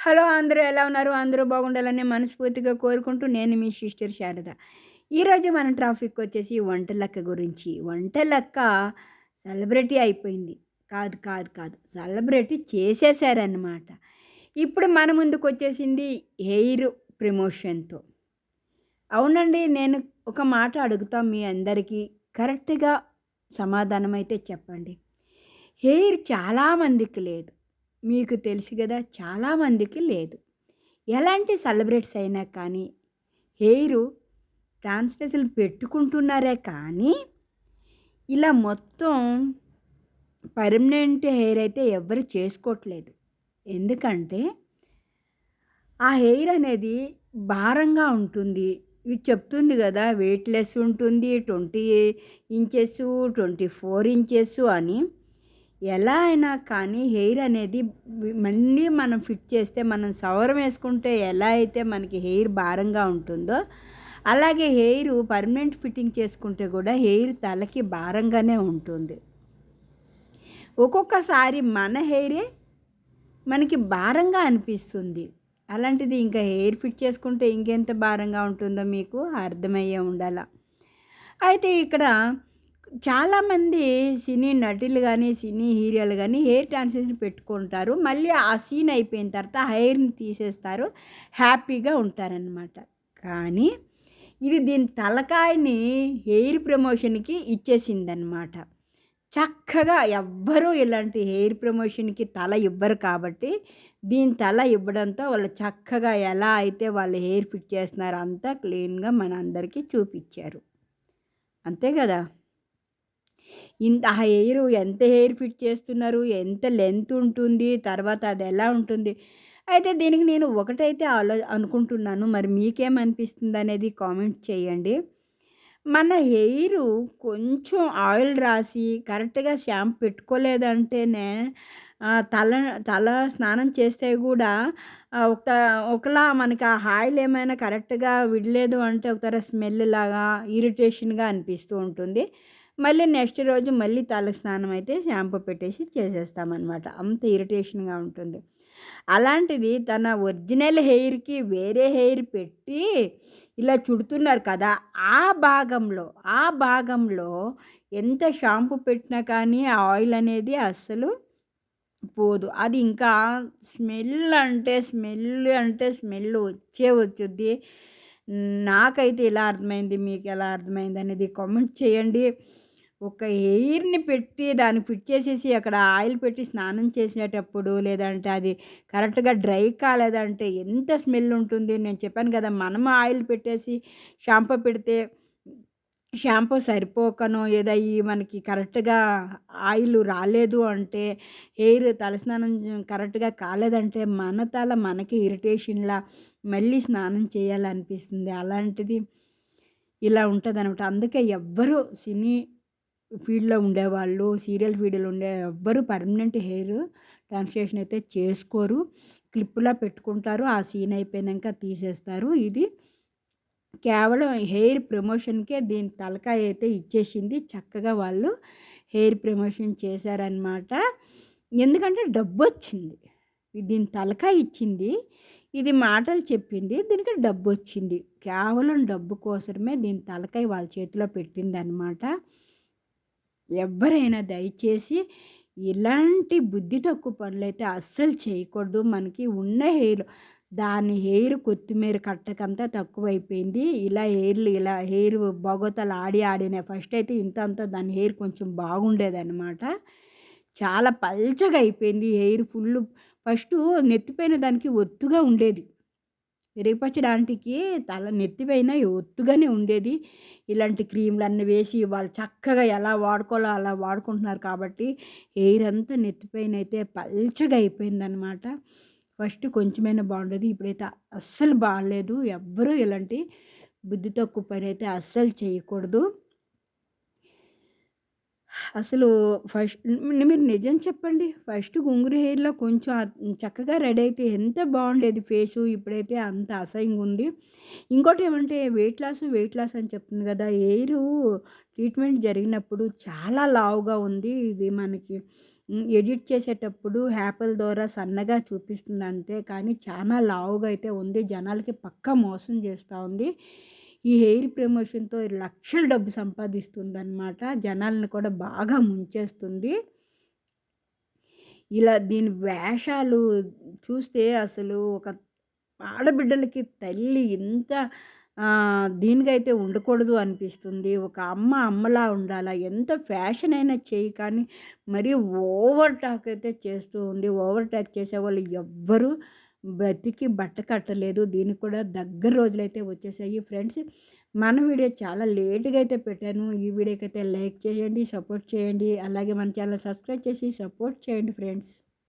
Hello! అందరూ ఎలా ఉన్నారు? అందరూ బాగుండాలని మనస్ఫూర్తిగా కోరుకుంటూ నేను మీ సిస్టర్ శారద. ఈరోజు మన ట్రాఫిక్ వచ్చేసి వంటలక్క గురించి. వంటలక్క సెలబ్రిటీ అయిపోయింది. కాదు, కాదు, కాదు. సెలబ్రిటీ చేసేసారన్నమాట. ఇప్పుడు మన ముందుకొచ్చేసింది హెయిర్ ప్రమోషన్‌తో. అవునండి. నేను ఒక మాట అడుగుతా మీ అందరికీ కరెక్ట్‌గా సమాధానం అయితే చెప్పండి. హెయిర్ చాలామందికి లేదు. మీకు తెలుసు కదా చాలామందికి లేదు. ఎలాంటి సెలబ్రిటీస్ అయినా కానీ హెయిరు ట్రాన్స్‌లేషన్‌లు పెట్టుకుంటున్నారే కానీ ఇలా మొత్తం పర్మనెంట్ హెయిర్ అయితే ఎవ్వరు చేసుకోవట్లేదు. ఎందుకంటే ఆ హెయిర్ అనేది భారంగా ఉంటుంది. ఇది చెప్తుంది కదా వెయిట్‌లెస్ ఉంటుంది. 20 ఇంచెస్, 24 ఇంచెస్ అని. ఎలా అయినా కానీ హెయిర్ అనేది మళ్ళీ మనం ఫిట్ చేస్తే మనం సవరం వేసుకుంటే ఎలా అయితే మనకి హెయిర్ భారంగా ఉంటుందో, అలాగే హెయిర్ పర్మనెంట్ ఫిట్టింగ్ చేసుకుంటే కూడా హెయిర్ తలకి భారంగానే ఉంటుంది. ఒక్కొక్కసారి మన హెయిరే మనకి భారంగా అనిపిస్తుంది. అలాంటిది ఇంకా హెయిర్ ఫిట్ చేసుకుంటే ఇంకెంత భారంగా ఉంటుందో మీకు అర్థమయ్యే ఉండాల. అయితే ఇక్కడ చాలామంది సినీ నటులు కానీ సినీ హీరోలు కానీ హెయిర్ ట్రాన్స్‌లేషన్ పెట్టుకుంటారు. మళ్ళీ ఆ సీన్ అయిపోయిన తర్వాత హెయిర్‌ని తీసేస్తారు. హ్యాపీగా ఉంటారనమాట. కానీ ఇది దీని తలకాయని హెయిర్ ప్రమోషన్‌కి ఇచ్చేసిందనమాట. చక్కగా ఎవ్వరూ ఇలాంటి హెయిర్ ప్రమోషన్‌కి తల ఇవ్వరు కాబట్టి, దీని తల ఇవ్వడంతో వాళ్ళు చక్కగా ఎలా అయితే వాళ్ళు హెయిర్ ఫిట్ చేస్తున్నారో అంతా క్లీన్‌గా మన అందరికీ చూపించారు అంతే కదా ఇంత ఆ హెయిరు ఎంత హెయిర్ ఫిట్ చేస్తున్నారు? ఎంత లెంత్ ఉంటుంది? తర్వాత అది ఎలా ఉంటుంది? అయితే దీనికి నేను ఒకటైతే ఆలో అనుకుంటున్నాను. మరి మీకేమనిపిస్తుందనేది కామెంట్ చేయండి. మన హెయిర్ కొంచెం ఆయిల్ రాసి కరెక్ట్‌గా షాంపూ పెట్టుకోలేదంటేనే తల తల స్నానం చేస్తే కూడా ఒక ఒకలా మనకి ఆ ఆయిల్ ఏమైనా కరెక్ట్‌గా విడలేదు అంటే ఒకసారి స్మెల్ లాగా ఇరిటేషన్‌గా అనిపిస్తూ ఉంటుంది. మళ్ళీ నెక్స్ట్ రోజు మళ్ళీ తల స్నానం అయితే షాంపూ పెట్టేసి చేసేస్తామనమాట. అంత ఇరిటేషన్‌గా ఉంటుంది. అలాంటిది తన ఒరిజినల్ హెయిర్‌కి వేరే హెయిర్ పెట్టి ఇలా చుడుతున్నారు కదా! ఆ భాగంలో, ఆ భాగంలో ఎంత షాంపూ పెట్టినా కానీ ఆ ఆయిల్ అనేది అస్సలు పోదు. అది ఇంకా స్మెల్ అంటే స్మెల్ అంటే స్మెల్ వచ్చే వచ్చుద్ది. నాకైతే ఇలా అర్థమైంది. మీకు ఎలా అర్థమైంది అనేది కామెంట్ చేయండి. ఒక హెయిర్‌ని పెట్టి దాన్ని ఫిట్ చేసేసి అక్కడ ఆయిల్ పెట్టి స్నానం చేసేటప్పుడు లేదంటే అది కరెక్ట్‌గా డ్రై కాలేదంటే ఎంత స్మెల్ ఉంటుంది. నేను చెప్పాను కదా మనం ఆయిల్ పెట్టేసి షాంపూ పెడితే షాంపూ సరిపోకనో ఏదో మనకి కరెక్ట్‌గా ఆయిల్ రాలేదు అంటే హెయిర్ తలస్నానం కరెక్ట్‌గా కాలేదంటే మన తల మనకి ఇరిటేషన్‌లా మళ్ళీ స్నానం చేయాలనిపిస్తుంది. అలాంటిది ఇలా ఉంటదనమాట. అందుకే ఎవ్వరు సినీ ఫీల్డ్‌లో ఉండేవాళ్ళు, సీరియల్ ఫీల్డ్‌లో ఉండే ఎవ్వరు పర్మనెంట్ హెయిర్ ట్రాన్స్‌లేషన్ అయితే చేసుకోరు. క్లిప్‌లా పెట్టుకుంటారు. ఆ సీన్ అయిపోయాక తీసేస్తారు. ఇది కేవలం హెయిర్ ప్రమోషన్‌కే దీని తలకాయ అయితే ఇచ్చేసింది. చక్కగా వాళ్ళు హెయిర్ ప్రమోషన్ చేశారనమాట. ఎందుకంటే డబ్బు వచ్చింది దీని తలకాయ ఇచ్చింది. ఇది మాటలు చెప్పింది. దీనికి డబ్బు వచ్చింది కేవలం డబ్బు కోసమే దీని తలకాయ వాళ్ళ చేతిలో పెట్టింది అనమాట ఎవరైనా దయచేసి ఇలాంటి బుద్ధి తక్కువ పనులైతే అస్సలు చేయకూడదు. మనకి ఉన్న హెయిర్ దాని హెయిర్ కొత్తిమీర కట్టకంతా తక్కువైపోయింది. ఇలా హెయిర్‌లు ఇలా హెయిర్ బొగతలు ఆడి ఆడినాయి ఫస్ట్ అయితే ఇంత అంతా దాని హెయిర్ కొంచెం బాగుండేదనమాట. చాలా పల్చగా అయిపోయింది. హెయిర్ ఫుల్ ఫస్ట్ నెత్తిపోయిన దానికి ఒత్తుగా ఉండేది. విరగపచ్చడాంటికి తల నెత్తిపైన ఒత్తుగానే ఉండేది. ఇలాంటి క్రీమ్‌లన్నీ వేసి వాళ్ళు చక్కగా ఎలా వాడుకోవాలో అలా వాడుకుంటున్నారు కాబట్టి ఎయిర్ అంతా నెత్తిపైన అయితే పల్చగా అయిపోయిందనమాట. ఫస్ట్ కొంచెమైనా బాగుండేది. ఇప్పుడైతే అస్సలు బాగాలేదు ఎవ్వరూ ఇలాంటి బుద్ధి తక్కువ అయితే అస్సలు చేయకూడదు. అసలు ఫస్ట్ మీరు నిజం చెప్పండి. ఫస్ట్ గుంగురు హెయిర్‌లో కొంచెం చక్కగా రెడీ అయితే ఎంత బాగుండేది ఫేసు. ఇప్పుడైతే అంత అసహ్యంగా ఉంది. ఇంకోటి ఏమంటే వెయిట్ లాస్, వెయిట్ లాస్ అని చెప్తుంది కదా హెయిరు ట్రీట్మెంట్ జరిగినప్పుడు చాలా లావుగా ఉంది. ఇది మనకి ఎడిట్ చేసేటప్పుడు హ్యాపల్ ద్వారా సన్నగా చూపిస్తుంది అంతే కానీ చాలా లావుగా అయితే ఉంది. జనాలకి పక్కా మోసం చేస్తూ ఉంది. ఈ హెయిర్ ప్రమోషన్‌తో లక్షల డబ్బు సంపాదిస్తుందన్నమాట జనాలను కూడా బాగా ముంచేస్తుంది. ఇలా దీని వేషాలు చూస్తే అసలు ఒక ఆడబిడ్డలకి తల్లి ఇంత దీనికైతే ఉండకూడదు అనిపిస్తుంది. ఒక అమ్మ అమ్మలా ఉండాలా. ఎంత ఫ్యాషన్ అయినా చెయ్యి కానీ మరీ ఓవర్ టాక్ అయితే చేస్తూ ఉంది. ఓవర్ టాక్ చేసేవాళ్ళు ఎవ్వరు బతికి బట్ట కట్టలేదు. దీనికి కూడా దగ్గర రోజులైతే వచ్చేసాయి ఫ్రెండ్స్. మన వీడియో చాలా లేట్‌గా అయితే పెట్టాను. ఈ వీడియోకి అయితే లైక్ చేయండి, సపోర్ట్ చేయండి. అలాగే మన ఛానల్ సబ్స్క్రైబ్ చేసి సపోర్ట్ చేయండి ఫ్రెండ్స్.